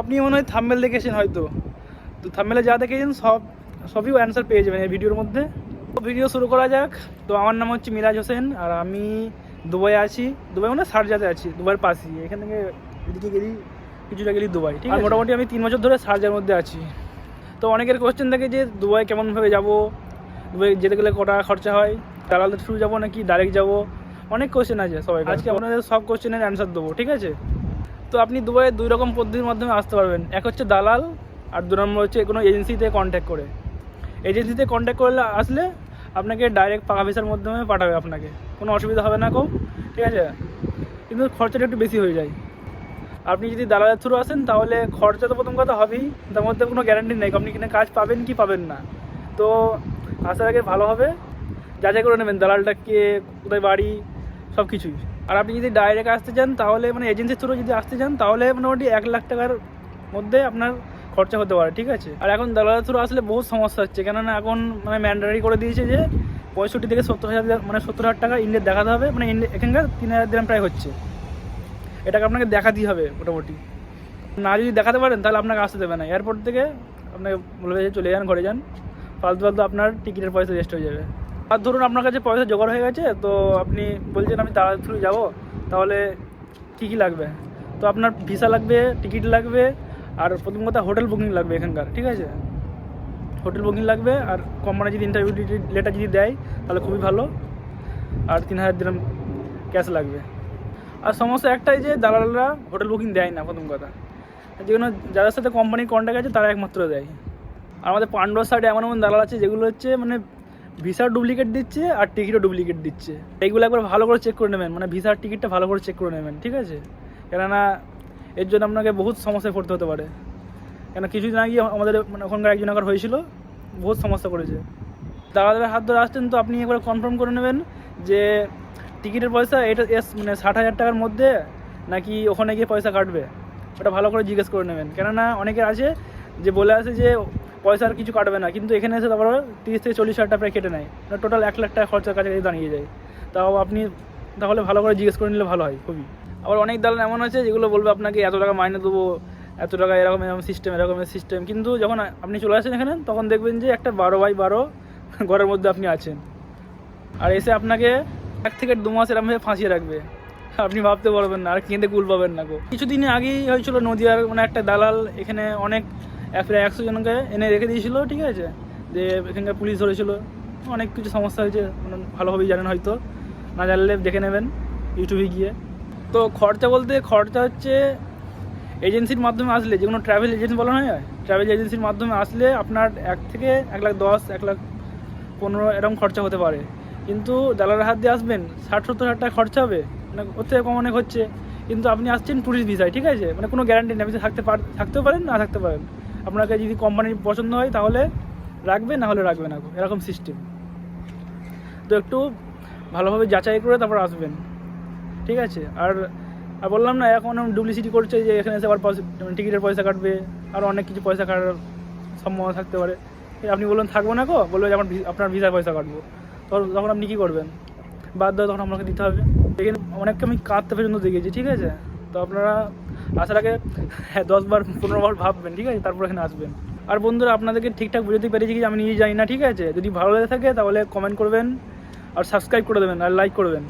আপনি মনে হয় থাম্বেল দেখেছেন হয়তো। তো থাম্বেলে যা দেখেছেন সব সবই অ্যান্সার পেয়ে যাবেন এই ভিডিওর মধ্যে। তো ভিডিও শুরু করা যাক। তো আমার নাম হচ্ছে মিরাজ হোসেন আর আমি দুবাই আছি। দুবাই মানে সারজাতে আছি দুবাইয়ের পাশেই। এখান থেকে এদিকে গেলি কিছুটা গেলি দুবাই ঠিক আছে? মোটামুটি আমি তিন বছর ধরে সারজার মধ্যে আছি। তো অনেকের কোয়েশ্চেন থাকে যে দুবাই কেমনভাবে যাব? দুবাই যেতে গেলে কটা খরচা হয়? দালালদের থ্রু যাব নাকি ডাইরেক্ট যাব? অনেক কোশ্চেন আছে সবাই আজকে আপনাদের সব কোয়েশ্চেনের অ্যান্সার দেবো ঠিক আছে? তো আপনি দুবাইয়ে দুই রকম পদ্ধতির মাধ্যমে আসতে পারবেন। এক হচ্ছে দালাল, আর দু নম্বর হচ্ছে কোনো এজেন্সিতে কন্ট্যাক্ট করে। এজেন্সিতে কন্ট্যাক্ট করলে আসলে আপনাকে ডাইরেক্ট পাকা ভিসার মাধ্যমে পাঠাবে আপনাকে। কোনো অসুবিধা হবে না কম, ঠিক আছে? কিন্তু খরচাটা একটু বেশি হয়ে যায়। আপনি যদি দালালের থ্রু আসেন, তাহলে খরচা তো প্রথম কথা হবেই, তার মধ্যে কোনো গ্যারান্টি নেই, আপনি কিনে কাজ পাবেন কি পাবেন না। তো আসার আগে ভালো হবে, যাচাই করে নেবেন দালালটা কে, কোথায় বাড়ি সব কিছুই আর আপনি যদি ডাইরেক্ট আসতে চান, তাহলে মানে এজেন্সির থ্রু যদি আসতে চান, তাহলে মোটামুটি এক লাখ টাকার মধ্যে আপনার খরচা হতে পারে, ঠিক আছে? আর এখন দালালের থ্রু আসলে বহুত সমস্যা হচ্ছে, কেননা এখন মানে ম্যান্ডারি করে দিয়েছে যে পঁয়ষট্টি থেকে সত্তর হাজার মানে সত্তর হাজার টাকা ইন্ডিয়া দেখাতে হবে মানে এখানকার তিন হাজার দিন প্রায় হচ্ছে। এটাকে আপনাকে দেখা দেখাতেই হবে মোটামুটি। না যদি দেখাতে পারেন, তাহলে আপনাকে আসতে দেবে না। এয়ারপোর্ট থেকে আপনাকে বলবে চলে যান, ঘরে যান। ফালতু ফালতু আপনার টিকিটের পয়সা রেস্ট হয়ে যাবে। আর ধরুন আপনার কাছে পয়সা জোগাড় হয়ে গেছে, তো আপনি বলছেন আমি তাড়াতাড়ি থ্রু যাব, তাহলে কী কী লাগবে? তো আপনার ভিসা লাগবে, টিকিট লাগবে, আর প্রথম কথা হোটেল বুকিং লাগবে এখানকার, ঠিক আছে? হোটেল বুকিং লাগবে, আর কোম্পানি যদি ইন্টারভিউ লেটার যদি দেয়, তাহলে খুবই ভালো। আর তিন হাজার দিলাম ক্যাশ লাগবে। আর সমস্যা একটাই যে, দালালরা হোটেল বুকিং দেয় না, প্রথম কথা। যে কোনো যাদের সাথে কোম্পানির কন্ট্যাক্ট আছে, তারা একমাত্র দেয়। আর আমাদের পান্ডুয়ার সাইডে এমন এমন দালাল আছে, যেগুলো হচ্ছে মানে ভিসার ডুপ্লিকেট দিচ্ছে আর টিকিটও ডুপ্লিকেট দিচ্ছে। এইগুলো একবার ভালো করে চেক করে নেবেন মানে ভিসার টিকিটটা ভালো করে চেক করে নেবেন, ঠিক আছে? কেননা এর জন্য আপনাকে বহুত সমস্যায় পড়তে হতে পারে। কেন কিছুদিন আগে আমাদের মানে ওখানকার একজন একবার হয়েছিল, বহুত সমস্যা করেছে। দালালের হাত ধরে আসছেন তো আপনি একবার কনফার্ম করে নেবেন যে টিকিটের পয়সা এটা এস মানে ষাট হাজার টাকার মধ্যে নাকি ওখানে গিয়ে পয়সা কাটবে। ওটা ভালো করে জিজ্ঞেস করে নেবেন। কেননা অনেকের আছে যে বলে আসে যে পয়সা আর কিছু কাটবে না। কিন্তু এখানে এসে তারপর তিরিশ থেকে চল্লিশ হাজার টাকা কেটে নেয়। টোটাল এক লাখ টাকা খরচার কাছাকাছি দাঁড়িয়ে যায়। তাও আপনি তাহলে ভালো করে জিজ্ঞেস করে নিলে ভালো হয় খুবই। আবার অনেক দালাল এমন আছে যেগুলো বলবে আপনাকে, এত টাকা মাইনে দেবো, এত টাকা এরকম এরকম সিস্টেম এরকমের সিস্টেম কিন্তু যখন আপনি চলে আসেন এখানে, তখন দেখবেন যে একটা বারো বাই বারো ঘরের মধ্যে আপনি আছেন। আর এসে আপনাকে এক থেকে দু মাস এরকমভাবে ফাঁসিয়ে রাখবে। আপনি ভাবতে পারবেন না, আর কেঁদে কুল পাবেন না গো। কিছুদিন আগেই হয়েছিল নদীয়ার মানে একটা দালাল, এখানে অনেক প্রায় একশো জনকে এনে রেখে দিয়েছিল, ঠিক আছে? যে এখানকার পুলিশ ধরেছিল। অনেক কিছু সমস্যা হয়েছে মানে ভালোভাবেই জানেন হয়তো। না জানলে দেখে নেবেন ইউটিউবে গিয়ে। তো খরচা বলতে খরচা হচ্ছে এজেন্সির মাধ্যমে আসলে যে কোনো ট্রাভেল এজেন্সি বলা হয় ট্রাভেল এজেন্সির মাধ্যমে আসলে আপনার এক থেকে এক লাখ দশ, এক লাখ পনেরো এরকম খরচা হতে পারে। কিন্তু দালালের হাত দিয়ে আসবেন, ষাট সত্তর হাজার টাকা খরচা হবে মানে ওর থেকে কম অনেক হচ্ছে। কিন্তু আপনি আসছেন ট্যুরিস্ট ভিসায় ঠিক আছে? মানে কোনো গ্যারান্টি নেই, আপনি থাকতে পার, থাকতেও পারেন, না থাকতে পারেন। আপনাকে যদি কোম্পানির পছন্দ হয় তাহলে রাখবে, না হলে রাখবে না এরকম সিস্টেম তো একটু ভালোভাবে যাচাই করে তারপর আসবেন। ঠিক আছে? আর আর বললাম না, এখন ডুপ্লিসিটি করছে যে এখানে এসে আবার টিকিটের পয়সা কাটবে, আর অনেক কিছু পয়সা কাটার সম্ভাবনা থাকতে পারে। আপনি বললেন, থাকব না গো? বলবে যে, আমার আপনার ভিসার পয়সা কাটবো। তখন তখন আপনি কী করবেন? বাধ্য তখন আপনাকে দিতে হবে। এখানে অনেককে আমি কাঁদতে পর্যন্ত দেখেছি, ঠিক আছে? তো আপনারা আসার আগে হ্যাঁ দশবার, পনেরোবার পনেরো বার ভাববেন, ঠিক আছে? তারপর এখানে আসবেন। আর বন্ধুরা, আপনাদেরকে ঠিকঠাক বুঝতে পেরেছি আমি নিজে জানি না, ঠিক আছে? যদি ভালো লেগে থাকে, তাহলে কমেন্ট করবেন আর সাবস্ক্রাইব করে দেবেন আর লাইক করবেন।